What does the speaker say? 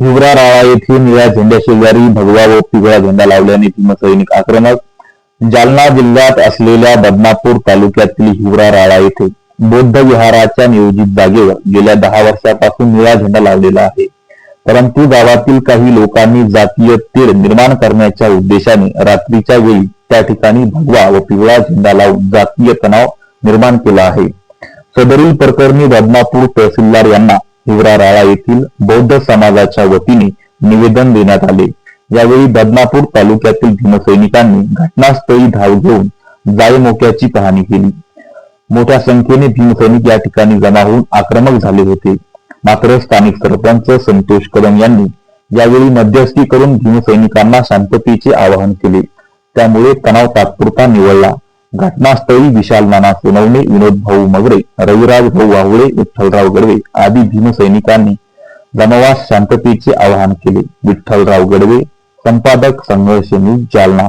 हिवरा राळा येथे निळ्या झेंड्या शेजारी भगवा व पिवळा झेंडा लावल्याने भीमसैनिक आक्रमक जालना जिल्ह्यात असलेल्या बदनापूर तालुक्यातील हिवरा राळा येथे बौद्ध विहाराच्या नियोजित जागेवर गेल्या दहा वर्षापासून निळा झेंडा लावलेला आहे. परंतु गावातील काही लोकांनी जातीय तेढ निर्माण करण्याच्या उद्देशाने रात्रीच्या वेळी त्या ठिकाणी भगवा व पिवळा झेंडा लावून जातीय तणाव निर्माण केला आहे. सदरील प्रकरणी बदनापूर तहसीलदार यांना हिवरा राळा येथील बौद्ध समाजाच्या वतीने निवेदन देण्यात आले. यावेळी बदनापूर तालुक्यातील भीमसैनिकांनी घटनास्थळी धाव घेऊन जायमोक्याची पाहणी केली. मोठ्या संख्येने भीमसैनिक या ठिकाणी जमा होऊन आक्रमक झाले होते. मात्र स्थानिक सरपंच संतोष कदम यांनी यावेळी मध्यस्थी करून भीमसैनिकांना शांततेचे आवाहन केले. त्यामुळे तणाव तात्पुरता निवडला घटनास्थळी विशाल नाना सोनवणे विनोद भाऊ मगरे रविराज भाऊ वाहुळे विठ्ठलराव गडवे आदी भीमसैनिकांनी जमवास शांततेचे आवाहन केले विठ्ठलराव गडवे संपादक संघर्ष न्यूज जालना